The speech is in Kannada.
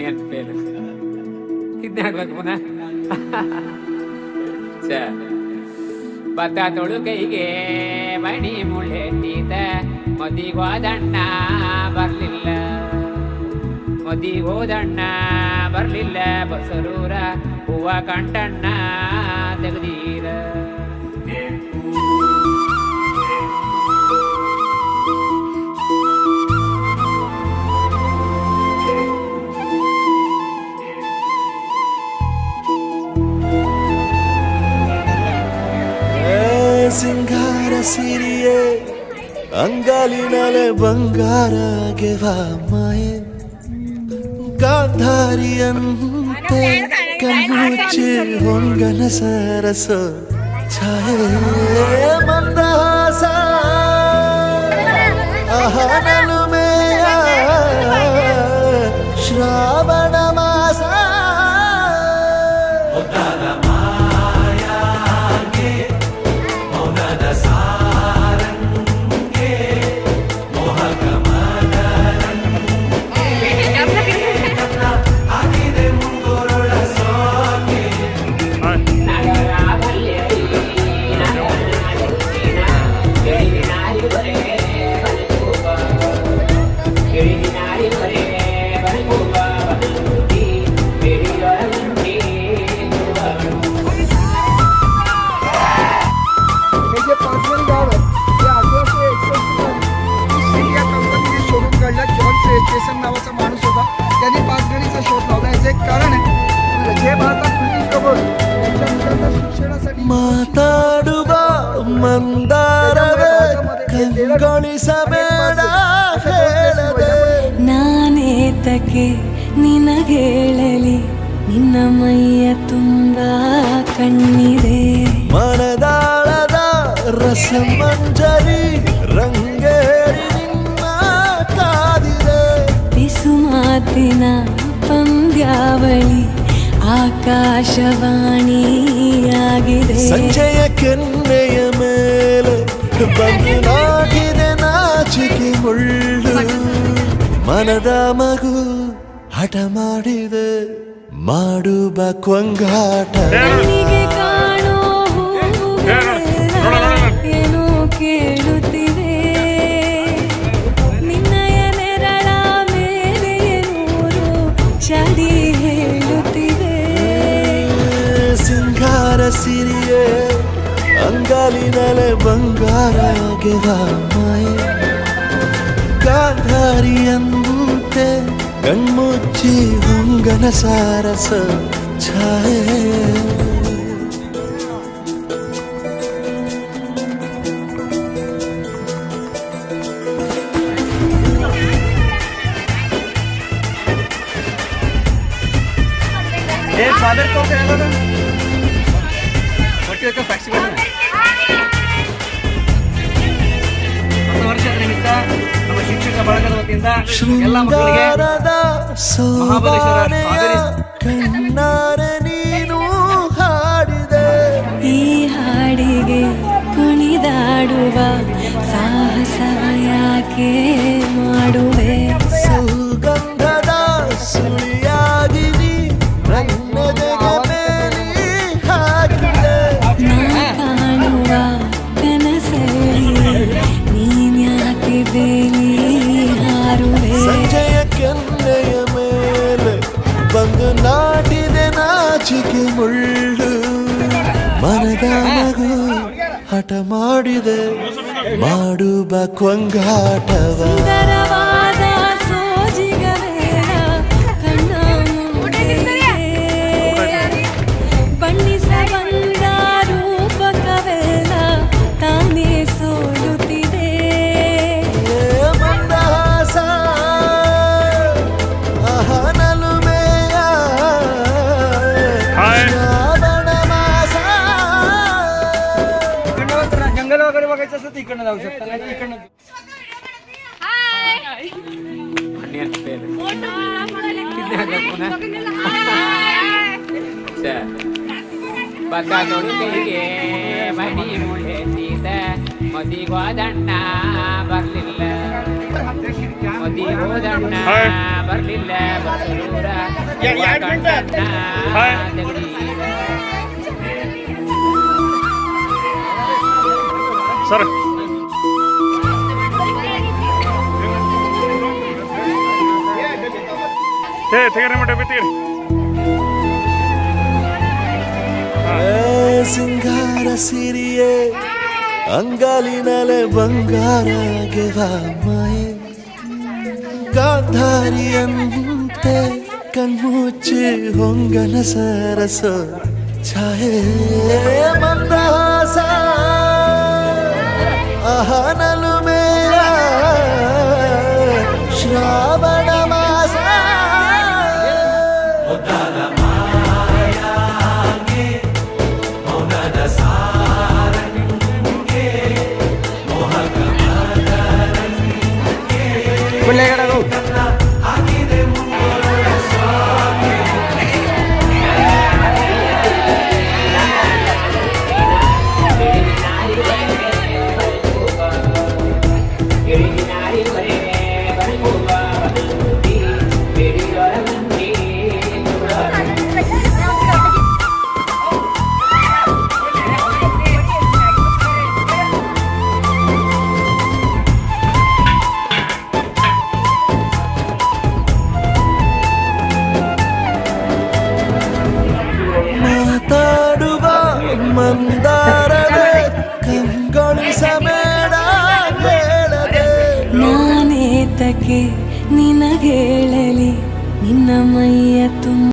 ಅಣ್ಣಿಯನ್ ಫೇಲ್ ಇದನ್ನ ಹೇಳ್ಬೇಕು ಪುನಃ ಬತ್ತ ತೊಳು ಕೈಗೆ ಮಣಿ ಮುಳ್ಳೆಟ್ಟಿದ ಮದಿಗೋದಣ್ಣ ಬರ್ಲಿಲ್ಲ ಮದಿಗೋದಣ್ಣ ಬರ್ಲಿಲ್ಲ ಬಸರೂರ ಹೂವ ಕಂಟಣ್ಣ ತೆಗ್ದೀರ ಸಿಂಗಾರ ಸಿರಿಯೇ ಅಂಗಾಲಿನಲೆ ಬಂಗಾರ ಗೆವಾ ಮಾಯೆ ಗಾಂಧಾರಿಯಂತೆ ಕಣ್ಣುಚ್ಚಿ ಹೊಂಗನ ಸರಸ ಛಾಯೆ ಮಂದಹಾಸ ಅಹನಲು ಮಾತಾಡುವ ಮಂದಾರವೇ ಕಂಗೊಳಿಸಬೇಡ ಹೇಳದೆ. ನಾನೇತಕ್ಕೆ ನಿನಗೇಳಲಿ ನಿನ್ನ ಮೈಯ ತುಂಬ ಕಣ್ಣಿದೆ. ಮನದಾಳದ ರಸಮಂಜರಿ ರಂಗೇರಿ ನಿನ್ನ ಕಾದಿದೆ. ಬಿಸು ಮಾತಿನ ಪಂದ್ಯಾವಳಿ ಆಕಾಶವಾಣಿಯಾಗಿದೆ ಸಂಜೆಯ ಕೆನ್ನೆಯ ಮೇಲೆ ಬಂದು ನಾಟಿದೆ ನಾಚಿಕೆ ಮುಳ್ಳು. ಮನದ ಮಗು ಹಠ ಮಾಡಿದೆ ಮಾಡುವ ಕೊಂಗಾಟ. ಕೇಳುತ್ತಿವೆ ಸಿಂಗಾರ ಸಿರಿಯೇ ಅಂಗಾಲಿನಲೆ ಬಂಗಾರ ಗೆವ ಮಾಯೆ ಗಾಂಧಾರಿಯಂತೆ ಕಣ್ಮುಚ್ಚಿ ಹೊಂಗನ ಸಾರಸ ಛಾಯೆ हे फादर को करायला ना ಇವತ್ತು ಫ್ಯಾಕ್ಸಿಬಲ್ ಹೊಸ ವರ್ಷದ ನಿಮಿತ್ತ ನಮ್ಮ ಶಿಕ್ಷಕ ಬಳಗದ ವತಿಯಿಂದ ಎಲ್ಲ ಮಕ್ಕಳಿಗೆ ಶೃಂಗಾರದ ಸೋಬಾನೆಯ ಕಣ್ಣಾರೆ ನೀನು ಹಾಡಿದೆ. ಈ ಹಾಡಿಗೆ ಕುಣಿದಾಡುವ ಸಾಹಸ ಯಾಕೆ? ನಾಟಿದೆ ನಾಚಿಕೆ ಮುಳ್ಳು. ಮನದ ಮಗು ಹಠ ಮಾಡಿದೆ ಮಾಡುವ ಕೊಂಗಾಟವ. जाऊ शकता नाही तर इकडनं ಅಣ್ಣಿಯನ್ ಫೇಲ್ ಇದನ್ನ ಹೇಳ್ಬೇಕು ಪುನಃ ಛ. ಭತ್ತ ತೊಳು ಕೈಗೆ ಮಣಿ ಮುಳ್ಳೆಟ್ಟಿದ ಮದಿಗೋದಣ್ಣ ಬರ್ಲಿಲ್ಲ ಮದಿ ಹೋದಣ್ಣ ಹಾಯ್. ಬರ್ಲಿಲ್ಲ ಬಸರೂರ ಯಾ- ಹೂವ ಯಾಕ್ ಬಿಟ್ಟ? ಕಂಡಣ್ಣ ಹಾಯ್. ಜಗದೀಶ. ಸರ್ ಏ ತೆಗೀರಿ ಮಟ್ಟ ತೆಗೀರಿ ಏ ಸಿಂಗಾರ ಸಿರಿಯೇ ಅಂಗಾಲಿನಲೆ ಬಂಗಾರ ಮಾಯೆ ಗಾಂಧಾರಿಯಂತೆ ಕಣ್ಮುಚ್ಚಿ ಹೊಂಗನ ಸರಸ ಛಾಯೆ ಮಂದಹಾಸ ಅಹನಲು பிள்ளைகளை ಮಂದಾರವೇ ಕಂಗೊಳಿಸಬೇಡ ಹೇಳದೆ. ನಾನೇತಕ್ಕೆ ನಿನಗೇಳಲಿ ನಿನ್ನ ಮೈಯ ತುಂಬ